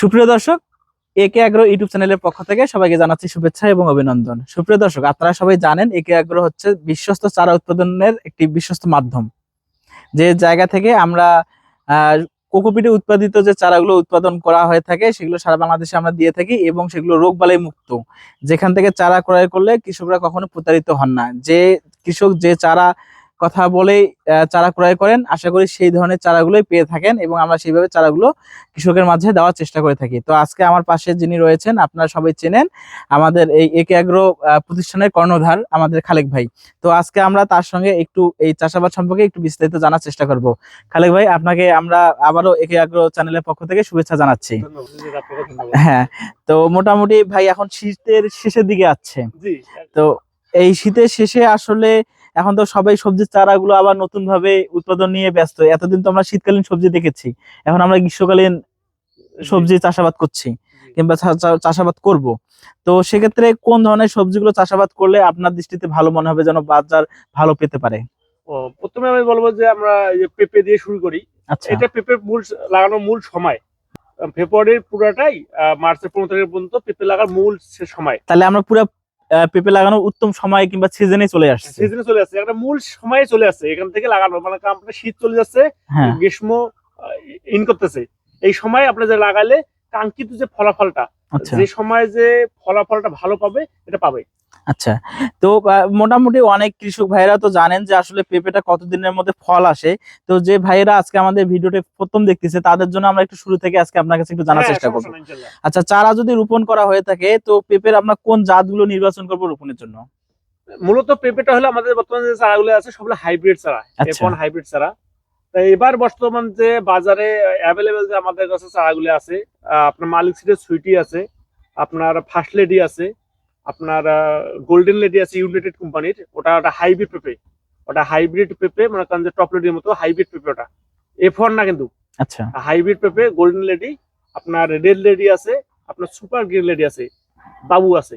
সুপ্রিয় দর্শক, একে আগ্রহ ইউটিউব চ্যানেলের পক্ষ থেকে সবাইকে জানাচ্ছি শুভেচ্ছা এবং অভিনন্দন। সুপ্রিয় দর্শক, আপনারা সবাই জানেন একে আগ্রহ হচ্ছে বিশ্বস্ত চারা উৎপাদনের একটি বিশ্বস্ত মাধ্যম। যে জায়গা থেকে আমরা কোকোপিটে উৎপাদিত যে চারাগুলো উৎপাদন করা হয়ে থাকে, সেগুলো সারা বাংলাদেশে আমরা দিয়ে থাকি এবং সেগুলো রোগবালাই মুক্ত। যেখান থেকে চারা ক্রয় করলে কৃষকরা কখনো প্রতারিত হন না। যে কৃষক যে চারা কথা বলেই আহ, চারা ক্রয় করেন। আশা করি সেই ধরনের চারাগুলোই পেয়ে থাকেন এবং আমরা সেইভাবে চারাগুলো কৃষকের মাঝে দেওয়ার চেষ্টা করে থাকি। তো আজকে আমার পাশে যিনি রয়েছেন আপনারা সবাই চেনেন আমাদের এই একে আহ, প্রতিষ্ঠানের কর্ণধার আমাদের খালেক ভাই। তো আজকে আমরা তার সঙ্গে একটু এই চাষাবাদ সম্পর্কে একটু বিস্তারিত জানার চেষ্টা করব। খালেক ভাই আপনাকে আমরা আবারও একে আগ্রো চ্যানেলের পক্ষ থেকে শুভেচ্ছা জানাচ্ছি। হ্যাঁ তো মোটামুটি ভাই এখন শীতের শেষের দিকে আছে। তো এই শীতের শেষে আসলে এখন তো সবাই সবজির চারাগুলো আবার নতুন ভাবে উৎপাদন নিয়ে ব্যস্ত। এতদিন তো আমরা শীতকালীন সবজি দেখেছি। এখন আমরা গ্রীষ্মকালীন সবজি চাষাবাদ করছি কিংবা চাষাবাদ করব। তো সেক্ষেত্রে কোন ধরনের সবজিগুলো চাষাবাদ করলে আপনার দৃষ্টিতে ভালো মনে হবে যেন বাজার ভালো পেতে পারে? প্রথমে আমি বলব যে আমরা পেঁপে দিয়ে শুরু করি। আচ্ছা। এটা পেঁপে মূল লাগানোর মূল সময়। ফেব্রুয়ারির পুরাটাই মার্চের পনেরো তারিখ পর্যন্ত পেঁপে লাগার মূল সে সময়। তাহলে আমরা পুরো পেঁপে লাগানোর উত্তম সময় কিংবা সিজনে চলে আসছে। সিজনে চলে আসছে একটা মূল সময়ে চলে আসছে এখান থেকে লাগানো মানে আপনার শীত চলে যাচ্ছে হ্যাঁ। গ্রীষ্ম ইন করতেছে। এই সময় আপনি যে লাগালে কাঙ্ক্ষিত যে ফলাফলটা আচ্ছা। যে সময় যে ফলাফলটা ভালো পাবে এটা পাবে। আচ্ছা তো মোটামুটি অনেক কৃষক ভাইরা তো জানেন যে আসলে পেঁপেটা কতদিনের মধ্যে ফল আসে তো যে ভাইরা আজকে আমাদের ভিডিওটা প্রথম দেখতেছে তাদের জন্য আমরা একটু শুরু থেকে আজকে আপনার কাছে একটু জানার হ্যাঁ, চেষ্টা করব। আচ্ছা চারা যদি রোপণ করা হয়ে থাকে তো পেঁপের আপনার কোন জাতগুলো নির্বাচন করব রোপণের জন্য মূলত পেঁপেটা হলো আমাদের বর্তমানে যে চারাগুলো আছে সবগুলো হাইব্রিড চারা আচ্ছা। এফ হাইব্রিড চারা এবার বর্তমান যে বাজারে অ্যাভেলেবেল যে আমাদের কাছে চারাগুলো আছে আপনার মালিক সিটের সুইটি আছে আপনার ফার্স্ট লেডি আছে আপনার গোল্ডেন লেডি আছে ইউনাইটেড কোম্পানির ওটা ওটা হাইব্রিড পেঁপে। ওটা হাইব্রিড পেঁপে মনে করেন যে টপ লেডির মতো হাইব্রিড পেঁপে ওটা। এ এফ না কিন্তু। আচ্ছা। হাইব্রিড পেঁপে গোল্ডেন লেডি আপনার রেড লেডি আছে আপনার সুপার গ্রিন লেডি আছে বাবু আছে।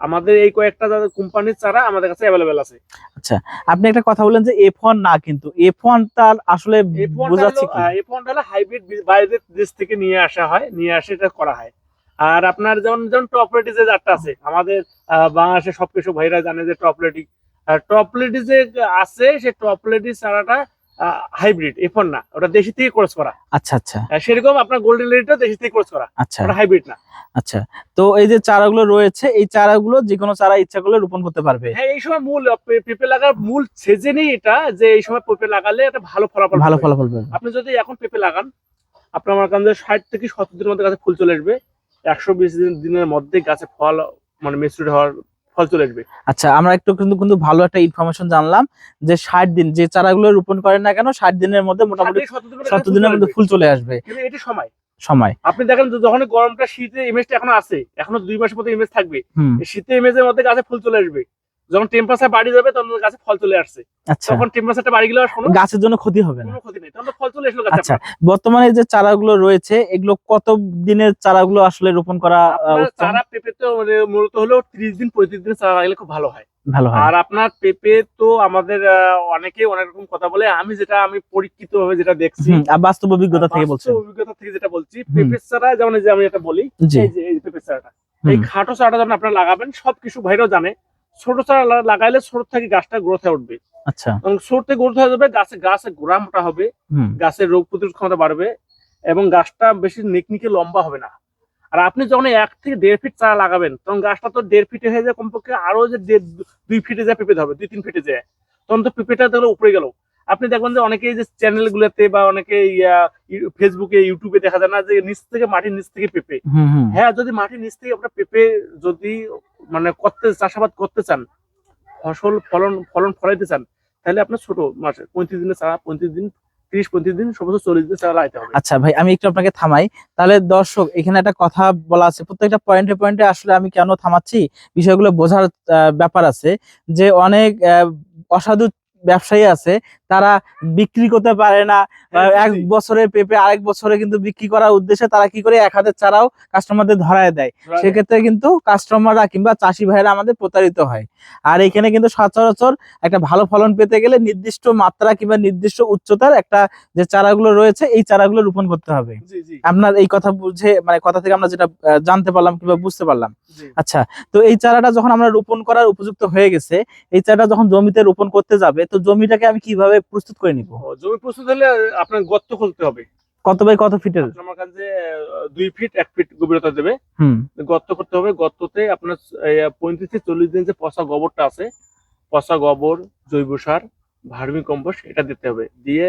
আমাদের এই কয়েকটা কোম্পানির চারা আমাদের কাছে অ্যাভেলেবেল আছে। আচ্ছা আপনি একটা কথা বললেন যে এফ না কিন্তু এফ তার আসলে বোঝাচ্ছে কি? হ্যাঁ, এই হলো হাইব্রিড বাইরের দেশ থেকে নিয়ে আসা হয় নিয়ে আসে এটা করা হয়। আর আপনার যেমন যেমন টপলেটি যে জাতটা আছে আমাদের বাংলাদেশের সব কিছু ভাইরা জানে যে টপলেটি টপলেটি যে আছে সে টপলেটি চারাটা হাইব্রিড এফোন না ওটা দেশি থেকে ক্রস করা। আচ্ছা আচ্ছা। সেরকম আপনার গোল্ডেন লেডিটাও দেশি থেকে ক্রস করা আচ্ছা। ওটা হাইব্রিড না। আচ্ছা তো এই যে চারাগুলো রয়েছে এই চারাগুলো যে কোনো চারা ইচ্ছা করলে রোপণ করতে পারবে। হ্যাঁ এই সময় মূল পেঁপে লাগার মূল সেজনই এটা যে এই সময় পেঁপে লাগালে একটা ভালো ফলাফল ভালো। ফলাফল আপনি যদি এখন পেঁপে লাগান আপনার আমার কাছে ষাট থেকে সত্তর দিনের মধ্যে গাছে ফুল চলে আসবে একশো বিশ দিন দিনের মধ্যে গাছে ফল মানে মেচুরিটি হওয়ার ফল চলে আসবে। আচ্ছা আমরা একটু কিন্তু কিন্তু ভালো একটা ইনফরমেশন জানলাম যে ষাট দিন যে চারাগুলো রোপণ করেন না কেন ষাট দিনের মধ্যে মোটামুটি সত্য দিনের সত্তর মধ্যে আসবে। ফুল চলে আসবে। এটি সময়। সময়। আপনি দেখেন যখন গরমটা শীতে ইমেজটা এখন আছে এখনও দুই মাসের মতো ইমেজ থাকবে শীতে ইমেজের মধ্যে গাছে ফুল চলে আসবে। যখন টেম্পারেচার বাড়ি যাবে তখন গাছে ফল চলে আসছে। আচ্ছা। তখন টেম্পারেচারটা বাড়ি গেলে আর কোনো গাছের জন্য ক্ষতি হবে না। কোনো ক্ষতি নেই। তখন তো ফল চলে আসলো গাছে আচ্ছা বর্তমানে যে চারাগুলো রয়েছে এগুলো কত দিনের চারাগুলো আসলে রোপণ করা? চারা পেঁপে তো মানে মূলত হলো ত্রিশ দিন পঁয়ত্রিশ দিন চারা লাগালে খুব ভালো হয়। ভালো হয়। আর আপনার পেঁপে তো আমাদের আহ, অনেকে অনেক রকম কথা বলে। আমি যেটা আমি পরীক্ষিত ভাবে যেটা দেখছি আর বাস্তব অভিজ্ঞতা থেকে বলছেন। অভিজ্ঞতা থেকে যেটা বলছি পেঁপের চারা যেমন যে আমি এটা বলি এই যে এই যে পেঁপের চারাটা। এই খাটো চারাটা যখন আপনারা লাগাবেন সবকিছু ভাইরাও জানে। ছোট চারা লাগাইলে ছোট থেকে গাছটা গ্রোথে উঠবে। আচ্ছা। এবং ছোট গ্রোথ হয়ে যাবে গাছে গাছে গোড়া মোটা হবে গাছের রোগ প্রতিরোধ ক্ষমতা বাড়বে এবং গাছটা বেশি নিকনিকে লম্বা হবে না। আর আপনি যখন এক থেকে দেড় ফিট চারা লাগাবেন তখন গাছটা তো দেড় ফিটে হয়ে যায় কমপক্ষে আরও যে দুই ফিটে যায় পেঁপে হবে দুই তিন ফিটে যায় তখন তো পেঁপেটা দেখল উপরে গেল। আপনি দেখবেন যে অনেকে যে চ্যানেল গুলোতে বা অনেকে ফেসবুকে ইউটিউবে দেখা যায় না যে নিচ থেকে মাটির নিচ থেকে পেঁপে। হ্যাঁ যদি মাটির নিচ থেকে আপনার পেঁপে যদি মানে করতে চাষাবাদ করতে চান ফসল ফলন ফলন ফলাইতে চান তাহলে আপনার ছোট মাসে পঁয়ত্রিশ দিনের চারা পঁয়ত্রিশ দিন তিরিশ পঁয়ত্রিশ দিন সমস্ত চল্লিশ দিন চারা লাগাইতে হবে। আচ্ছা ভাই আমি একটু আপনাকে থামাই। তাহলে দর্শক এখানে একটা কথা বলা আছে। প্রত্যেকটা পয়েন্টে পয়েন্টে আসলে আমি কেন থামাচ্ছি? বিষয়গুলো বোঝার ব্যাপার আছে যে অনেক অসাধু ব্যবসায়ী আছে তারা বিক্রি করতে পারে না। হ্যাঁ, এক বছরে পেঁপে আরেক বছরে কিন্তু বিক্রি করার উদ্দেশ্যে তারা কি করে এক হাতের চারাও কাস্টমারদের ধরায় দেয়। সেক্ষেত্রে কিন্তু কাস্টমাররা কিংবা চাষি ভাইরা আমাদের প্রতারিত হয়। আর এখানে কিন্তু সচরাচর একটা ভালো ফলন পেতে গেলে নির্দিষ্ট মাত্রা কিংবা নির্দিষ্ট উচ্চতার একটা যে চারাগুলো রয়েছে এই চারাগুলো রোপণ করতে হবে। আপনার এই কথা বুঝে মানে কথা থেকে আমরা যেটা জানতে পারলাম কিংবা বুঝতে পারলাম। আচ্ছা তো এই চারাটা যখন আমরা রোপণ করার উপযুক্ত হয়ে গেছে এই চারাটা যখন জমিতে রোপণ করতে যাবে তো জমিটাকে আমি কীভাবে প্রস্তুত করে নিব। জমি প্রস্তুত হলে আপনার গর্ত খুলতে হবে। কত বাই কত ফিটের আমার কাছে দুই ফিট এক ফিট গভীরতা দেবে। গর্ত করতে হবে। গর্ততে আপনার পঁয়ত্রিশ থেকে চল্লিশ দিন যে পচা গোবরটা আছে পচা গোবর জৈব সার ভার্মি কম্পোস্ট এটা দিতে হবে। দিয়ে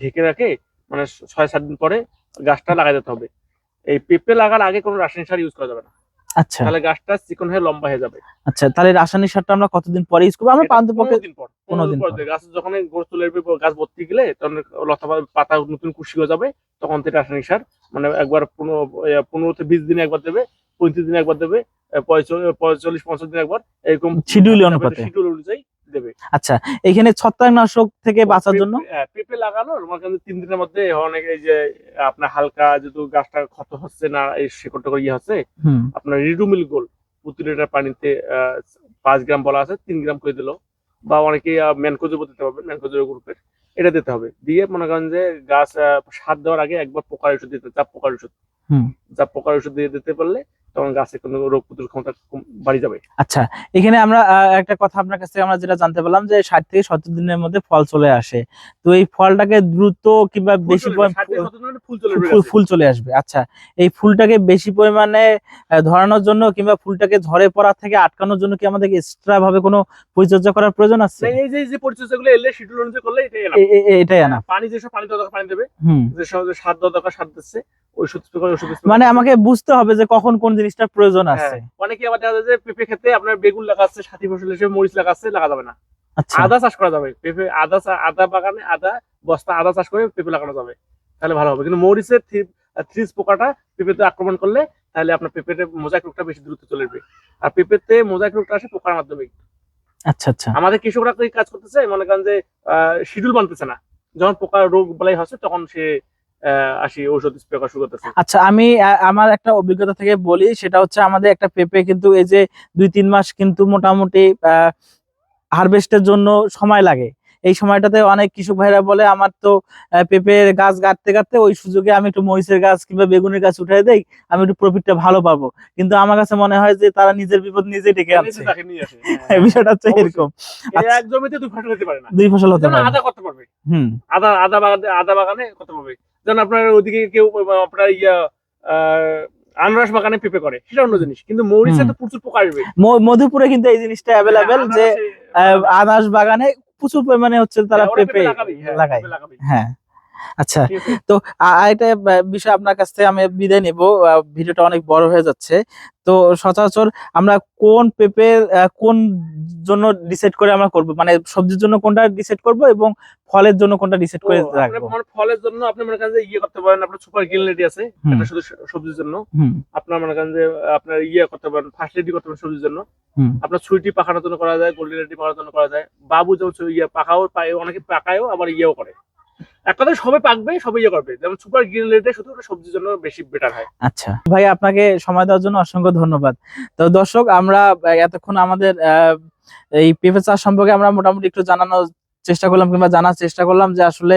ঢেকে রাখে মানে ছয় সাত দিন পরে গাছটা লাগাই দিতে হবে। এই পেঁপে লাগার আগে কোনো রাসায়নিক সার ইউজ করা যাবে না। আচ্ছা তাহলে গাছটা চিকন হয়ে লম্বা হয়ে যাবে আচ্ছা তাহলে রাসায়নিক সারটা আমরা কতদিন পরে ইউজ করব আমরা পান্ত পক্ষে 15 দিন পর পনেরো পর। গাছ যখন গোড় চলে গাছ ভর্তি গেলে তখন লতা পাতা নতুন কুশি হয়ে যাবে তখন থেকে রাসায়নিক সার মানে একবার পনেরো পনেরো থেকে বিশ দিনে একবার দেবে পঁয়ত্রিশ দিনে একবার দেবে পঁয়তাল্লিশ পঞ্চাশ দিন একবার এরকম শিডিউল অনুপাতে। শিডিউল অনুযায়ী দেবে। আচ্ছা এখানে ছত্রাকনাশক থেকে বাঁচার জন্য? পেঁপে- আমার কাছে তিন দিনের মধ্যে অনেক এই যে আপনার হালকা যেহেতু গাছটা ক্ষত হচ্ছে না এই শিকড়টা ইয়ে হচ্ছে আপনার রিডুমিল গোল প্রতি লিটার পানিতে পাঁচ গ্রাম বলা আছে তিন গ্রাম করে দিল। বা অনেকে ম্যানকোজেবো দিতে পারবেন ম্যানকোজেবো গ্রুপের। এটা দিতে হবে। দিয়ে মনে করেন যে গাছ সার দেওয়ার আগে একবার পোকার ওষুধ দিতে চাপ পোকার ওষুধ। হুম। চাপ পোকার ওষুধ দিয়ে দিতে পারলে তখন গাছে কোনো রোগ প্রতিরোধ ক্ষমতা বাড়ি যাবে। আচ্ছা এখানে আমরা একটা কথা আপনার কাছ থেকে আমরা যেটা জানতে পারলাম যে ষাট থেকে সত্তর দিনের মধ্যে ফল চলে আসে। তো এই ফলটাকে দ্রুত কিংবা বেশি ফুল চলে আসবে। আচ্ছা এই ফুলটাকে বেশি পরিমাণে ধরানোর জন্য কিংবা ফুলটাকে ঝরে পড়া থেকে আটকানোর জন্য কি আমাদের এক্সট্রা ভাবে কোনো পরিচর্যা করার প্রয়োজন আছে? এই যে যে পরিচর্যাগুলো এলে শিডিউল অনুযায়ী করলে এটাই এটাই আনা পানি যেসব পানি দরকার পানি দেবে। হুম। যেসব সার দরকার সার দিচ্ছে ওষুধ স্প্রে ওষুধ মানে আমাকে বুঝতে হবে যে কখন কোন জিনিসটার প্রয়োজন আছে। হ্যাঁ, অনেকে আবার দেখা যায় যে পেঁপে খেতে আপনার বেগুন লাগাচ্ছে সাথী ফসল হিসেবে মরিচ লাগাচ্ছে লাগা যাবে না। আচ্ছা। আদা চাষ করা যাবে। পেঁপে আদা আদা বাগানে আদা বস্তা আদা চাষ করে পেঁপে লাগানো যাবে। তাহলে ভালো হবে। কিন্তু মরিচের থ্রিজ পোকাটা পেঁপেতে আক্রমণ করলে তাহলে আপনার পেঁপেতে মোজাইক রোগটা বেশি দ্রুত চলে যাবে আর পেঁপেতে মোজাইক রোগটা আসে পোকার মাধ্যমে। আচ্ছা আচ্ছা। আমাদের কৃষকরা কাজ করতেছে মনে করেন যে আহ শিডিউল বানতেছে না। যখন পোকার রোগ বলাই হচ্ছে তখন সে আসি ঔষধ স্প্রে করা শুরু করতেছে। আচ্ছা আমি আমার একটা অভিজ্ঞতা থেকে বলি সেটা হচ্ছে আমাদের একটা পেঁপে কিন্তু এই যে দুই তিন মাস কিন্তু মোটামুটি হারভেস্টের জন্য সময় লাগে। এই সময়টাতে অনেক কৃষক ভাইরা বলে আমার তো পেঁপের গাছ গাঁটতে গাঁটতে ওই সুযোগে আমি একটু মরিচের গাছ কিংবা বেগুনের গাছ উঠাই দেই আমি একটু প্রফিটটা ভালো পাবো। কিন্তু আমার কাছে মনে হয় যে তারা নিজের বিপদ নিজে ডেকে আনছে। বিষয়টা হচ্ছে এরকম। আচ্ছা। এক জমিতে দুই ফসল হতে পারে না। দুই ফসল হতে পারে আদা করতে পারবে। হুম। আদা আদা বাগানে আদা বাগানে করতে পারবে। যেমন আপনার ওদিকে কেউ আপনার ইয়া আনারস বাগানে পেঁপে করে। সেটা অন্য জিনিস। কিন্তু মরিচে তো প্রচুর পোকা আসবে। মধুপুরে কিন্তু এই জিনিসটা অ্যাভেলেবেল যে আহ, আনারস বাগানে প্রচুর পরিমাণে হচ্ছে তারা পেঁপে লাগায়। হ্যাঁ। আচ্ছা তো আরেকটা বিষয় আপনার কাছ থেকে আমি বিদায় নেব। ভিডিওটা অনেক বড় হয়ে যাচ্ছে। তো সচরাচর আমরা কোন পেঁপের আহ, কোন জন্য ডিসাইড করে আমরা করব? মানে সবজির জন্য কোনটা ডিসাইড করব এবং ফলের জন্য কোনটা ডিসাইড করে রাখব? মানে ফলের জন্য আপনি মনে করেন যে ইয়ে করতে পারেন আপনার সুপার গ্রিন লেডি আছে এটা শুধু সবজির জন্য। আপনার মনে করেন যে আপনার ইয়ে করতে পারেন ফার্স্ট লেডি করতে পারেন সবজির জন্য। আপনার সুইটি পাখানোর জন্য করা যায় গোল্ডেন লেডি পাখানোর জন্য করা যায় বাবু যেমন ইয়ে পাকাও পায় অনেকে পাকায়ও আবার ইয়েও করে। এক কথা সবে পাকবে, সবে ইয়ে করবে। যেমন সুপার গ্রিন লেটে শুধু সবজির জন্য বেশি বেটার হয়। আচ্ছা। ভাই, আপনাকে সময় দেওয়ার জন্য অসংখ্য ধন্যবাদ। তো দর্শক, আমরা এতক্ষণ আমাদের এই পেঁপে চাষ সম্পর্কে আমরা মোটামুটি একটু জানানোর চেষ্টা করলাম কিংবা জানার চেষ্টা করলাম যে আসলে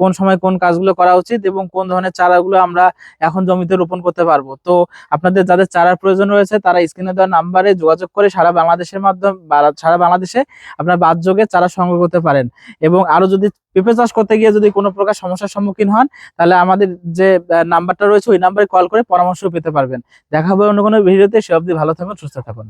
কোন সময় কোন কাজগুলো করা উচিত এবং কোন ধরনের চারাগুলো আমরা এখন জমিতে রোপণ করতে পারব। তো আপনাদের যাদের চারার প্রয়োজন রয়েছে, তারা স্ক্রিনে দেওয়া নাম্বারে যোগাযোগ করে সারা বাংলাদেশের মাধ্যমে সারা বাংলাদেশে আপনার বাদ বাদযোগে চারা সংগ্রহ করতে পারেন। এবং আরও যদি পেঁপে চাষ করতে গিয়ে যদি কোনো প্রকার সমস্যার সম্মুখীন হন, তাহলে আমাদের যে নাম্বারটা রয়েছে, ওই নাম্বারে কল করে পরামর্শ পেতে পারবেন। দেখা হবে অন্য কোনো ভিডিওতে, সে অবধি ভালো থাকুন, সুস্থ থাকুন।